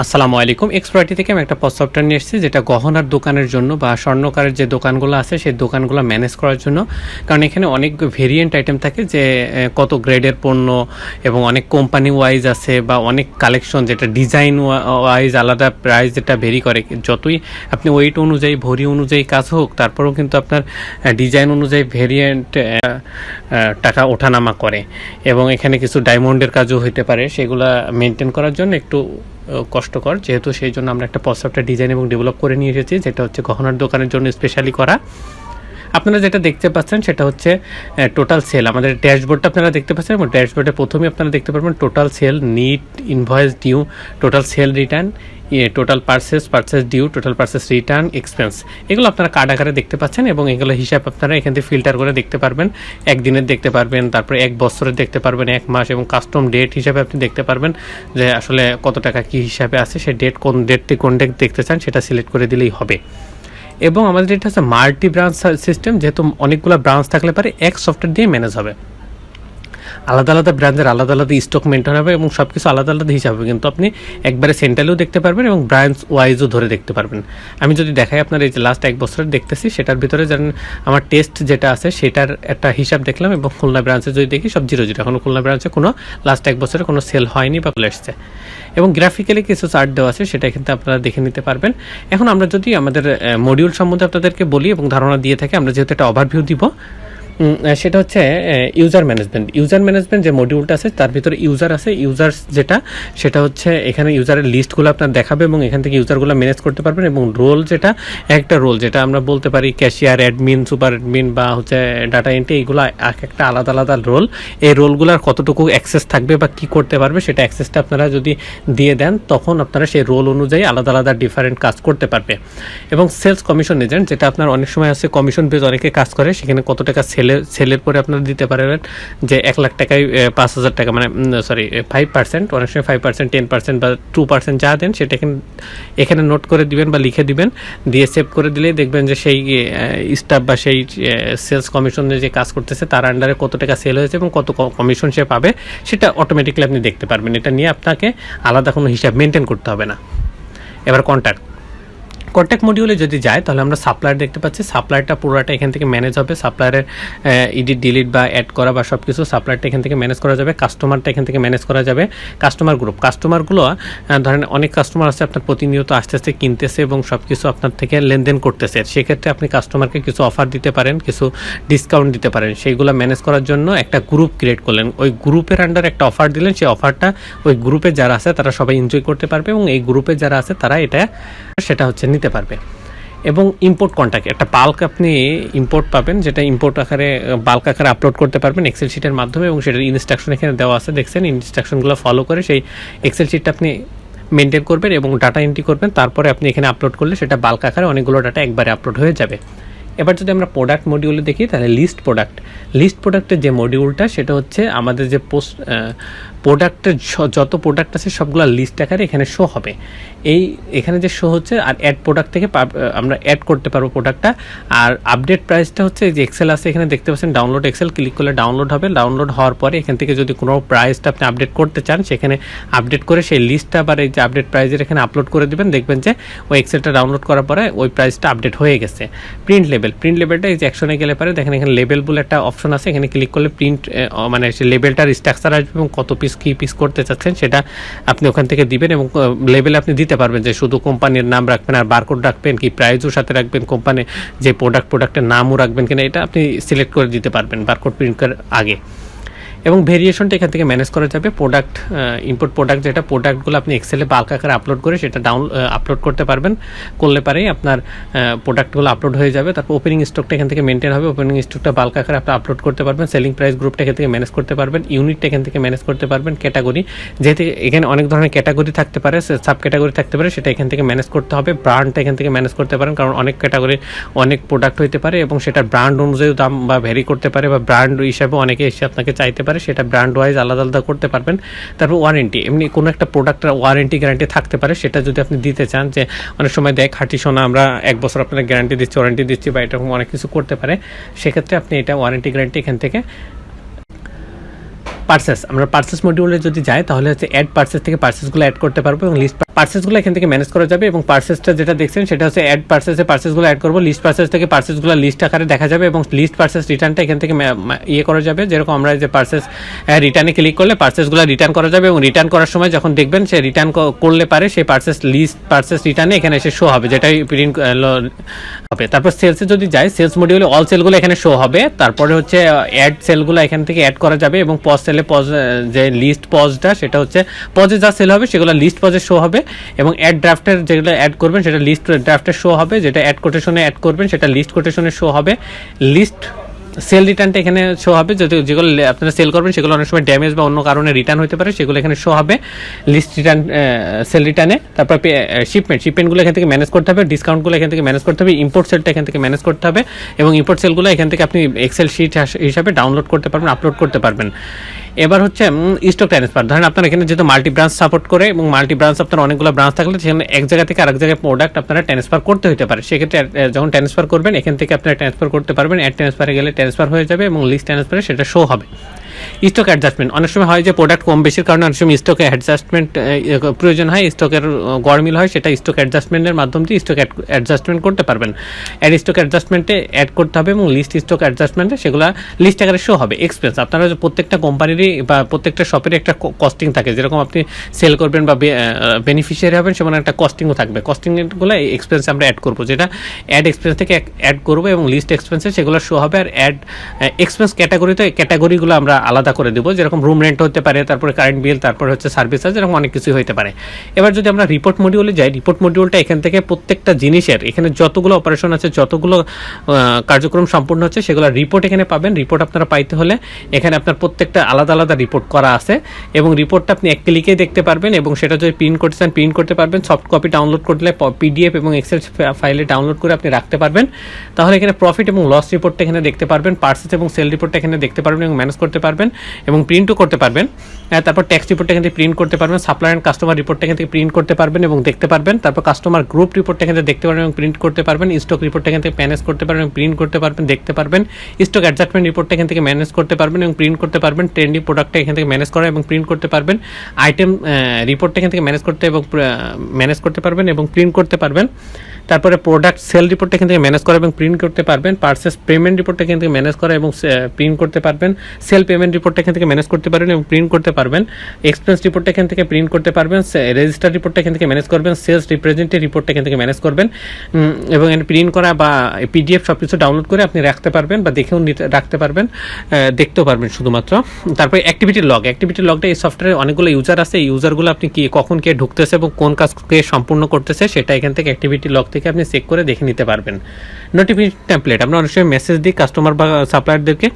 আসসালামু আলাইকুম। এক্সপার্টি থেকে আমি একটা পথ সফটওয়্যার নিয়ে এসেছি, যেটা গহনার দোকানের জন্য বা স্বর্ণকারের যে দোকানগুলো আছে, সেই দোকানগুলো ম্যানেজ করার জন্য। কারণ এখানে অনেক ভেরিয়েন্ট আইটেম থাকে যে কত গ্রেডের পণ্য এবং অনেক কোম্পানি ওয়াইজ আছে বা অনেক কালেকশন যেটা ডিজাইন ওয়াইজ আলাদা প্রাইস যেটা ভেরি করে। যতই আপনি ওয়েট অনুযায়ী, ভরি অনুযায়ী কাজ হোক, তারপরেও কিন্তু আপনার ডিজাইন অনুযায়ী ভেরিয়েন্ট টাকা ওঠানামা করে। এবং এখানে কিছু ডায়মন্ডের কাজও হতে পারে, সেগুলা মেনটেন করার জন্য একটু কষ্টকর। যেহেতু সেই জন্য আমরা একটা পসপটা ডিজাইন এবং ডেভেলপ করে নিয়ে এসেছি, যেটা হচ্ছে গহনার দোকানের জন্য স্পেশালি করা। আপনারা যেটা দেখতে পাচ্ছেন সেটা হচ্ছে টোটাল সেল আমাদের ড্যাশবোর্ডটা আপনারা দেখতে পাচ্ছেন এবং ড্যাশবোর্ডে প্রথমেই আপনারা দেখতে পারবেন total sale net invoice due total sale return total purchase purchase due total purchase return expense এগুলো আপনারা কার্ড আকারে দেখতে পাচ্ছেন এবং এগুলো হিসাব আপনারা এখান থেকে ফিল্টার করে দেখতে পারবেন। একদিনের দেখতে পারবেন, তারপরে এক বছরের দেখতে পারবেন, এক মাস এবং কাস্টম ডেট হিসাবে আপনি দেখতে পারবেন যে আসলে কত টাকা কি হিসাবে আছে, সে ডেট কোন ডেট থেকে কোন ডেট দেখতে চান সেটা সিলেক্ট করে দিলেই হবে। এবং আমাদের এটা হচ্ছে মাল্টি ব্রাঞ্চ সিস্টেম যেহেতু অনেকগুলো ব্রাঞ্চ থাকলে পারে, এক সফটওয়্যার দিয়ে ম্যানেজ হবে। আলাদা আলাদা ব্রাঞ্চের আলাদা আলাদা স্টক মেনটেন হবে এবং সব কিছু আলাদা আলাদা হিসাব হবে। কিন্তু আপনি একবারে সেন্ট্রালেও দেখতে পারবেন এবং ব্রাঞ্চ ওয়াইজও ধরে দেখতে পারবেন। আমি যদি দেখাই আপনার এই যে লাস্ট এক বছরের দেখতেছি, সেটার ভিতরে যেন আমার টেস্ট যেটা আছে, সেটার একটা হিসাব দেখলাম এবং খুলনা ব্রাঞ্চে যদি দেখি, সব জিরো জিরো এখন খুলনা ব্রাঞ্চে কোনো লাস্ট এক বছরে কোনো সেল হয়নি বা চলে এসছে। এবং গ্রাফিক্যালি কিছু চার্ট দেওয়া আছে, সেটা কিন্তু আপনারা দেখে নিতে পারবেন। এখন আমরা যদি আমাদের মডিউল সম্বন্ধে আপনাদেরকে বলি এবং ধারণা দিয়ে থাকি, আমরা যেহেতু একটা ওভারভিউ দিব সেটা হচ্ছে ইউজার ম্যানেজমেন্ট ইউজার ম্যানেজমেন্ট যে মডিউলটা আছে, তার ভিতরে ইউজার আছে। ইউজার্স যেটা, সেটা হচ্ছে এখানে ইউজারের লিস্টগুলো আপনার দেখাবে এবং এখান থেকে ইউজারগুলো ম্যানেজ করতে পারবেন এবং রোল যেটা, একটা রোল যেটা আমরা বলতে পারি ক্যাশিয়ার অ্যাডমিন সুপার অ্যাডমিন বা হচ্ছে ডাটা এন্ট্রি এগুলো এক একটা আলাদা আলাদা রোল এই রোলগুলোর কতটুকু অ্যাক্সেস থাকবে বা কি করতে পারবে, সেটা অ্যাক্সেসটা আপনারা যদি দিয়ে দেন, তখন আপনারা সেই রোল অনুযায়ী আলাদা আলাদা ডিফারেন্ট কাজ করতে পারবে। এবং সেলস কমিশন এজেন্ট যেটা আপনার অনেক সময় আছে কমিশন বেজ অনেকে কাজ করে, সেখানে কত টাকা সেলের সেলের পরে আপনারা দিতে পারবেন যে এক লাখ টাকায় পাঁচ হাজার টাকা মানে সরি ফাইভ পার্সেন্ট অনেক সময় ফাইভ পার্সেন্ট টেন পার্সেন্ট বা টু পার্সেন্ট যা দেন সেটা এখানে এখানে নোট করে দিবেন বা লিখে দিবেন। দিয়ে সেভ করে দিলেই দেখবেন যে সেই স্টাফ বা সেই সেলস কমিশনে যে কাজ করতেছে, তার আন্ডারে কত টাকা সেল হয়েছে এবং কত কমিশন সে পাবে, সেটা অটোমেটিকলি আপনি দেখতে পারবেন। এটা নিয়ে আপনাকে আলাদা কোনো হিসাব মেনটেন করতে হবে না। এবার কন্ট্যাক্ট কন্ট্যাক্ট মডিউলে যদি যায়, তাহলে আমরা সাপ্লায়ার দেখতে পাচ্ছি। সাপ্লায়ারটা পুরোটা এখান থেকে ম্যানেজ হবে। সাপ্লায়ারের ইডিট ডিলিট বা অ্যাড করা বা সব কিছু সাপ্লায়ারটা এখান থেকে ম্যানেজ করা যাবে। কাস্টমারটা এখান থেকে ম্যানেজ করা যাবে। কাস্টমার গ্রুপ কাস্টমারগুলো ধরেন অনেক কাস্টমার আছে, আপনার প্রতিনিয়ত আস্তে আস্তে কিনতেছে এবং সব কিছু আপনার থেকে লেনদেন করতেছে। সেক্ষেত্রে আপনি কাস্টমারকে কিছু অফার দিতে পারেন, কিছু ডিসকাউন্ট দিতে পারেন। সেইগুলো ম্যানেজ করার জন্য একটা গ্রুপ ক্রিয়েট করলেন। ওই গ্রুপের আন্ডার একটা অফার দিলেন। সেই অফারটা ওই গ্রুপে যারা আছে, তারা সবাই এনজয় করতে পারবে এবং এই গ্রুপে যারা আছে, তারা এটা, সেটা হচ্ছে নিতে পারবে। এবং ইম্পোর্ট কন্ট্যাক্ট একটা বাল্ক আপনি ইম্পোর্ট পাবেন, যেটা ইম্পোর্ট আকারে বাল্ক আকারে আপলোড করতে পারবেন এক্সেল শিটের মাধ্যমে এবং সেটার ইনস্ট্রাকশন এখানে দেওয়া আছে। দেখছেন ইনস্ট্রাকশনগুলো ফলো করে সেই এক্সেল শিটটা আপনি মেনটেন করবেন এবং ডাটা এন্ট্রি করবেন। তারপরে আপনি এখানে আপলোড করলে সেটা বাল্ক আকারে অনেকগুলো ডাটা একবারে আপলোড হয়ে যাবে। এবার যদি আমরা প্রোডাক্ট মডিউলে দেখি, তাহলে লিস্ট প্রোডাক্ট লিস্ট প্রোডাক্টের যে মডিউলটা সেটা হচ্ছে আমাদের যে পোস্ট প্রোডাক্টের যত প্রোডাক্ট আছে সবগুলো লিস্ট আকারে এখানে শো হবে। এই, এখানে যে শো হচ্ছে, আর অ্যাড প্রোডাক্ট থেকে আমরা অ্যাড করতে পারব প্রোডাক্টটা আর আপডেট প্রাইসটা হচ্ছে যে এক্সেল আছে, এখানে দেখতে পাচ্ছেন ডাউনলোড এক্সেল ক্লিক করলে ডাউনলোড হবে। ডাউনলোড হওয়ার পরে এখান থেকে যদি কোনো প্রাইসটা আপনি আপডেট করতে চান, সেখানে আপডেট করে সেই লিস্টটা আবার এই যে আপডেট প্রাইজের এখানে আপলোড করে দিবেন। দেখবেন যে ওই এক্সেলটা ডাউনলোড করার পরে ওই প্রাইসটা আপডেট হয়ে গেছে। প্রিন্ট লেভেল প্রিন্ট লেভেলটা এই যে অ্যাকশনে গেলে পারে, দেখেন এখানে লেভেল বলে একটা অপশন আছে। এখানে ক্লিক করলে প্রিন্ট মানে লেভেলটার স্ট্রাকচার আসবে এবং কত পিস কী পিস করতে চাচ্ছেন সেটা আপনি ওখান থেকে দিবেন এবং লেভেল আপনি দিতে পারবেন যে শুধু কোম্পানির নাম রাখবেন আর বারকোড রাখবেন কি প্রাইজও সাথে রাখবেন কোম্পানি যে প্রোডাক্ট প্রোডাক্টের নামও রাখবেন কিনা, এটা আপনি সিলেক্ট করে দিতে পারবেন বারকোড প্রিন্ট করার আগে। এবং ভেরিয়েশনটা এখান থেকে ম্যানেজ করা যাবে। প্রোডাক্ট ইম্পোর্ট প্রোডাক্ট যেটা প্রোডাক্টগুলো আপনি এক্সেলে বাল্ক আকারে আপলোড করে সেটা ডাউন আপলোড করতে পারবেন। করলে পারেই আপনার প্রোডাক্টগুলো আপলোড হয়ে যাবে। তারপর ওপেনিং স্টকটা এখান থেকে মেনটেন হবে। ওপেনিং স্টকটা বাল্ক আকারে আপনি আপলোড করতে পারবেন। সেলিং প্রাইস গ্রুপটা এখান থেকে ম্যানেজ করতে পারবেন। ইউনিটটা এখান থেকে ম্যানেজ করতে পারবেন। ক্যাটাগরি যেহেতু এখানে অনেক ধরনের ক্যাটাগরি থাকতে পারে সাব ক্যাটাগরি থাকতে পারে, সেটা এখান থেকে ম্যানেজ করতে হবে। ব্র্যান্ডটা এখান থেকে ম্যানেজ করতে পারেন, কারণ অনেক ক্যাটাগরি অনেক প্রোডাক্ট হইতে পারে এবং সেটা ব্র্যান্ড অনুযায়ী দাম বা ভ্যারি করতে পারে বা ব্র্যান্ড হিসাবে অনেকে এসে আপনাকে চাইতে পারে। সেটা ব্র্যান্ড ওয়াইজ আলাদা আলাদা করতে পারবেন। তারপর ওয়ারেন্টি এমনি কোনো একটা প্রোডাক্টের ওয়ারেন্টি গ্যারান্টি থাকতে পারে, সেটা যদি আপনি দিতে চান যে, অনেক সময় দেয় খাঁটি সোনা আমরা এক বছর আপনার গ্যারান্টি দিচ্ছি ওয়ারেন্টি দিচ্ছি বা এরকম অনেক কিছু করতে পারে, সেক্ষেত্রে আপনি এটা ওয়ারেন্টি গ্যারান্টি এখান থেকে পার্সেস আমরা পার্সেস মডিউলে যদি যাই, তাহলে হচ্ছে অ্যাড পার্সেস থেকে পার্সেসগুলো অ্যাড করতে পারব এবং লিস্ট পার্সেসগুলো এখান থেকে ম্যানেজ করা যাবে এবং পার্সেসটা যেটা দেখছেন সেটা হচ্ছে অ্যাড পার্সেসে পার্সেসগুলো অ্যাড করব। লিস্ট পার্সেস থেকে পার্সেসগুলো লিস্ট আকারে দেখা যাবে এবং লিস্ট পার্সেস রিটার্নটা এখান থেকে ইয়ে করা যাবে। যেরকম আমরা যে পার্সেস রিটার্নে ক্লিক করলে পার্সেসগুলো রিটার্ন করা যাবে এবং রিটার্ন করার সময় যখন দেখবেন সে রিটার্ন করলে পারে সেই পার্সেস লিস্ট পার্সেস রিটার্নে এখানে এসে শো হবে, যেটাই প্রিন্ট হবে। তারপর সেলসে যদি যায় সেলস মডিউলে অল সেলগুলো এখানে শো হবে। তারপরে হচ্ছে অ্যাড সেলগুলো এখান থেকে অ্যাড করা যাবে এবং পজ সেলে পজ যে লিস্ট পজটা সেটা হচ্ছে পজে যা সেল হবে, সেগুলো লিস্ট পজে শো হবে। এবং অ্যাড ড্রাফটের যেগুলো অ্যাড করবেন, সেটা লিস্ট ড্রাফটে শো হবে। যেটা অ্যাড কোটেশনে অ্যাড করবেন, সেটা লিস্ট কোটেশনে শো হবে। লিস্ট সেল রিটার্নটা এখানে শো হবে। যদি যেগুলো আপনারা সেল করবেন, সেগুলো অনেক সময় ড্যামেজ বা অন্য কারণে রিটার্ন হতে পারে, সেগুলো এখানে শো হবে। লিস্ট রিটার্ন সেল রিটার্নে তারপর শিপমেন্ট শিপমেন্টগুলো এখান থেকে ম্যানেজ করতে হবে। ডিসকাউন্টগুলো এখান থেকে ম্যানেজ করতে হবে। ইম্পোর্ট সেলটা এখান থেকে ম্যানেজ করতে হবে। এবং ইম্পোর্ট সেলগুলো এখান থেকে আপনি এক্সেল শিট হিসাবে ডাউনলোড করতে পারবেন আপলোড করতে পারবেন। এবার হচ্ছে স্টক ট্রান্সফার ধরেন আপনার এখানে যেহেতু মাল্টি ব্রাঞ্চ সাপোর্ট করে এবং মাল্টি ব্রাঞ্চ আপনার অনেকগুলো ব্রাঞ্চ থাকলে, সেখানে এক জায়গা থেকে আরেক জায়গায় প্রোডাক্ট আপনারা ট্রান্সফার করতে হতে পারে। সেক্ষেত্রে যখন ট্রান্সফার করবেন, এখান থেকে আপনারা ট্রান্সফার করতে পারবেন অ্যাড ট্রান্সফারে গেলে ট্রান্সফার হয়ে যাবে এবং লিস্ট ট্রান্সফারে সেটা শো হবে। স্টক অ্যাডজাস্টমেন্ট অনেক সময় হয় যে প্রোডাক্ট কম বেশির কারণে অনেক সময় স্টকে অ্যাডজাস্টমেন্ট প্রয়োজন হয় স্টকের গড়মিল হয়, সেটা স্টক অ্যাডজাস্টমেন্টের মাধ্যম দিয়ে স্টক অ্যাডজাস্টমেন্ট করতে পারবেন। অ্যাড স্টক অ্যাডজাস্টমেন্টে অ্যাড করতে হবে এবং লিস্ট স্টক অ্যাডজাস্টমেন্টে সেগুলো লিস্ট আকারে শো হবে। এক্সপেন্স আপনারা প্রত্যেকটা কোম্পানিরই বা প্রত্যেকটা শপের একটা কস্টিং থাকে। যেরকম আপনি সেল করবেন বা বেনিফিশিয়ারি হবেন, সেমন একটা কস্টিংও থাকবে। কস্টিংগুলো এক্সপেন্স আমরা অ্যাড করব, যেটা অ্যাড এক্সপেন্স থেকে অ্যাড করব এবং লিস্ট এক্সপেন্সে সেগুলো শো হবে। আর অ্যাড এক্সপেন্স ক্যাটাগরিতে ক্যাটাগরিগুলো আমরা আলাদা করে দেবো। যেরকম রুম রেন্ট হতে পারে, তারপরে কারেন্ট বিল তারপরে হচ্ছে সার্ভিস চার্জ এরকম অনেক কিছুই হতে পারে। এবার যদি আমরা রিপোর্ট মডিউলে যাই রিপোর্ট মডিউলটা এখান থেকে প্রত্যেকটা জিনিসের, এখানে যতগুলো অপারেশন আছে, যতগুলো কার্যক্রম সম্পূর্ণ হচ্ছে, সেগুলো রিপোর্ট এখানে পাবেন। রিপোর্ট আপনারা পাইতে হলে এখানে আপনার প্রত্যেকটা আলাদা আলাদা রিপোর্ট করা আছে এবং রিপোর্টটা আপনি এক ক্লিকেই দেখতে পারবেন এবং সেটা যদি প্রিন্ট করতে চান প্রিন্ট করতে পারবেন। সফট কপি ডাউনলোড করলে পিডিএফ এবং এক্সেল ফাইলে ডাউনলোড করে আপনি রাখতে পারবেন। তাহলে এখানে প্রফিট এবং লস রিপোর্টটা এখানে দেখতে পারবেন। পার্সেস এবং সেল রিপোর্টটা এখানে দেখতে পারবেন এবং ম্যানেজ করতে পারবেন। এবং প্রিন্টও করতে পারবেন। তারপর ট্যাক্স রিপোর্টটা এখান থেকে প্রিন্ট করতে পারবেন সাপ্লাই অ্যান্ড কাস্টমার রিপোর্টটা এখান থেকে প্রিন্ট করতে পারবেন এবং দেখতে পারবেন। তারপর কাস্টমার গ্রুপ রিপোর্টটা এখান থেকে দেখতে পারবেন এবং প্রিন্ট করতে পারবেন। স্টক রিপোর্টটা এখান থেকে ম্যানেজ করতে পারবেন এবং প্রিন্ট করতে পারবেন, দেখতে পারবেন। স্টক অ্যাডজাস্টমেন্ট রিপোর্টটা এখান থেকে ম্যানেজ করতে পারবেন এবং প্রিন্ট করতে পারবেন। ট্রেন্ডি প্রোডাক্টটা এখান থেকে ম্যানেজ করা এবং প্রিন্ট করতে পারবেন। আইটেম রিপোর্টটা এখান থেকে ম্যানেজ করতে এবং ম্যানেজ করতে পারবেন এবং প্রিন্ট করতে পারবেন। তারপরে প্রোডাক্ট সেল রিপোর্টটা এখান থেকে ম্যানেজ করা এবং প্রিন্ট করতে পারবেন পার্সেস পেমেন্ট রিপোর্টটা এখান থেকে ম্যানেজ করা এবং প্রিন্ট করতে পারবেন সেল পেমেন্ট রিপোর্টটা এখান থেকে ম্যানেজ করতে পারবেন এবং প্রিন্ট করতে পারবেন এক্সপেন্স রিপোর্টটা এখান থেকে প্রিন্ট করতে পারবেন রেজিস্টার রিপোর্টটা এখান থেকে ম্যানেজ করবেন সেলস রিপ্রেজেন্টেটিভ রিপোর্টটা এখান থেকে ম্যানেজ করবেন এবং প্রিন্ট করা বা পিডিএফ সব কিছু ডাউনলোড করে আপনি রাখতে পারবেন বা দেখেও রাখতে পারবেন দেখতেও পারবেন শুধুমাত্র। তারপরে অ্যাক্টিভিটি লগ অ্যাক্টিভিটি লগটা এই সফটওয়্যারে অনেকগুলো ইউজার আছে, এই ইউজারগুলো আপনি কি, কখন কে ঢুকতেছে এবং কোন কাজ কে সম্পূর্ণ করতেছে, সেটা এখান থেকে অ্যাক্টিভিটি লগ থেকে আপনি চেক করে দেখে নিতে পারবেন। নোটিফিকেশন টেমপ্লেট আমরা অনেক সময় মেসেজ দিই কাস্টমার বা সাপ্লায়ারদেরকে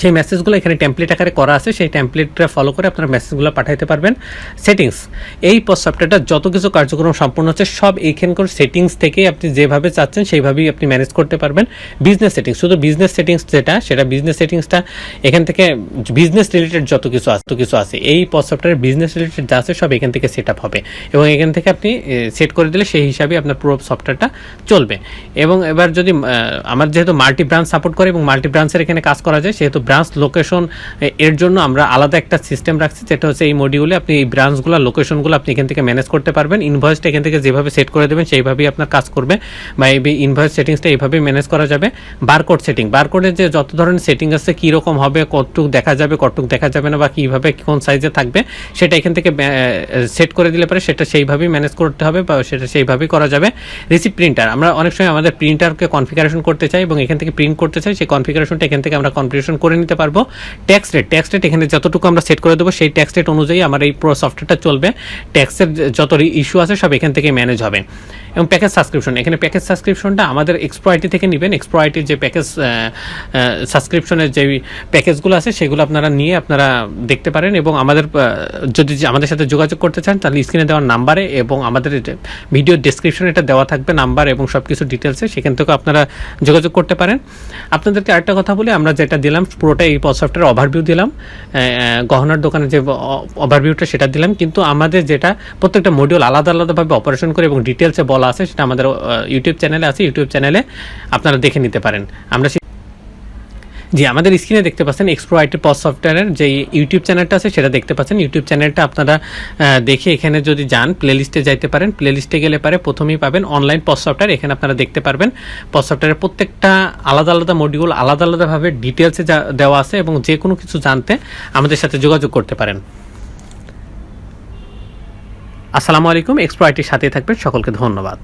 সেই মেসেজগুলো এখানে টেমপ্লেট আকারে করা আছে, সেই টেমপ্লেটটা ফলো করে আপনারা মেসেজগুলো পাঠাইতে পারবেন। সেটিংস এই সফটওয়্যারটা যত কিছু কার্যক্রম সম্পূর্ণ হচ্ছে, সব এইখানকার সেটিংস থেকে আপনি যেভাবে চাচ্ছেন, সেইভাবেই আপনি ম্যানেজ করতে পারবেন। বিজনেস সেটিংস শুধু বিজনেস সেটিংস যেটা, সেটা বিজনেস সেটিংসটা এখান থেকে বিজনেস রিলেটেড যত কিছু আছে কিছু আছে, এই সফটওয়্যার বিজনেস রিলেটেড যা আছে, সব এখান থেকে সেট আপ হবে। এবং এখান থেকে আপনি সেট করে দিলে সেই হিসাবে আপনার পুরো সফটওয়্যারটা চলবে। এবং এবার যদি আমার যেহেতু মাল্টি ব্রাঞ্চ সাপোর্ট করে এবং মাল্টি ব্রাঞ্চের এখানে কাজ করা যায়, সেহেতু ব্রাঞ্চ লোকেশন এর জন্য আমরা আলাদা একটা সিস্টেম রাখছি, যেটা হচ্ছে এই মডিউলে আপনি এই ব্রাঞ্চগুলো লোকেশনগুলো আপনি এখান থেকে ম্যানেজ করতে পারবেন। ইনভয়েসটা এখান থেকে যেভাবে সেট করে দেবেন, সেইভাবেই আপনার কাজ করবে। বা এই ইনভয়েস সেটিংসটা এইভাবেই ম্যানেজ করা যাবে। বারকোড সেটিং বারকোডের যে যত ধরনের সেটিং আছে কীরকম হবে, কতটুক দেখা যাবে, কতটুক দেখা যাবে না, বা কীভাবে, কোন সাইজে থাকবে, সেটা এখান থেকে সেট করে দিলে পরে সেটা সেইভাবেই ম্যানেজ করতে হবে, বা সেটা সেইভাবেই করা যাবে। রিসিপ্ট প্রিন্টার আমরা অনেক সময় আমাদের প্রিন্টারকে কনফিগারেশন করতে চাই, এবং এখান থেকে প্রিন্ট করতে চাই, সেই কনফিগারেশনটা এখান থেকে আমরা কনফিগারেশন নিতে পারব। ট্যাক্স রেট ট্যাক্স রেট এখানে যতটুকু আমরা সেট করে দেবো, সেই ট্যাক্স রেট অনুযায়ী আমার এই পুরো সফটওয়্যারটা চলবে। ট্যাক্সের যত ইস্যু আছে সব এখান থেকে ম্যানেজ হবে। এবং প্যাকেজ সাবস্ক্রিপশন এখানে প্যাকেজ সাবস্ক্রিপশনটা আমাদের এক্সপ্রো আইটি থেকে নেবেন। এক্সপ্রো আইটির যে প্যাকেজ সাবস্ক্রিপশনের যে প্যাকেজগুলো আছে, সেগুলো আপনারা নিয়ে আপনারা দেখতে পারেন। এবং আমাদের যদি আমাদের সাথে যোগাযোগ করতে চান, তাহলে স্ক্রিনে দেওয়ার নাম্বারে এবং আমাদের ভিডিও ডেসক্রিপশনে এটা দেওয়া থাকবে নাম্বার এবং সব কিছু ডিটেলসে সেখান থেকে আপনারা যোগাযোগ করতে পারেন। আপনাদেরকে আরেকটা কথা বলি, আমরা যেটা দিলাম পুরোটা এই সফটওয়্যার ওভারভিউ দিলাম। গহনার দোকানে যে ওভারভিউটা সেটা দিলাম। কিন্তু আমাদের যেটা, প্রত্যেকটা মডিউল আলাদা আলাদাভাবে অপারেশন করে এবং ডিটেলসে বলা আছে, সেটা আমাদের ইউটিউব চ্যানেলে আছে। ইউটিউব চ্যানেলে আপনারা দেখে নিতে পারেন। আমরা জি, আমাদের স্ক্রিনে দেখতে পাচ্ছেন এক্সপ্রো আইটি পস সফটওয়্যারের যে ইউটিউব চ্যানেলটা আছে, সেটা দেখতে পাচ্ছেন। ইউটিউব চ্যানেলটা আপনারা দেখে এখানে যদি যান প্লেলিস্টে যাইতে পারেন। প্লেলিস্টে গেলে পারে প্রথমেই পাবেন অনলাইন পস সফটওয়্যার এখানে আপনারা দেখতে পারবেন পস সফটওয়্যারের প্রত্যেকটা আলাদা আলাদা মডিউল আলাদা আলাদাভাবে ডিটেলসে দেওয়া আছে এবং যে কোনো কিছু জানতে আমাদের সাথে যোগাযোগ করতে পারেন। আসসালামু আলাইকুম। এক্সপ্রো আইটির সাথে থাকবেন। সকলকে ধন্যবাদ।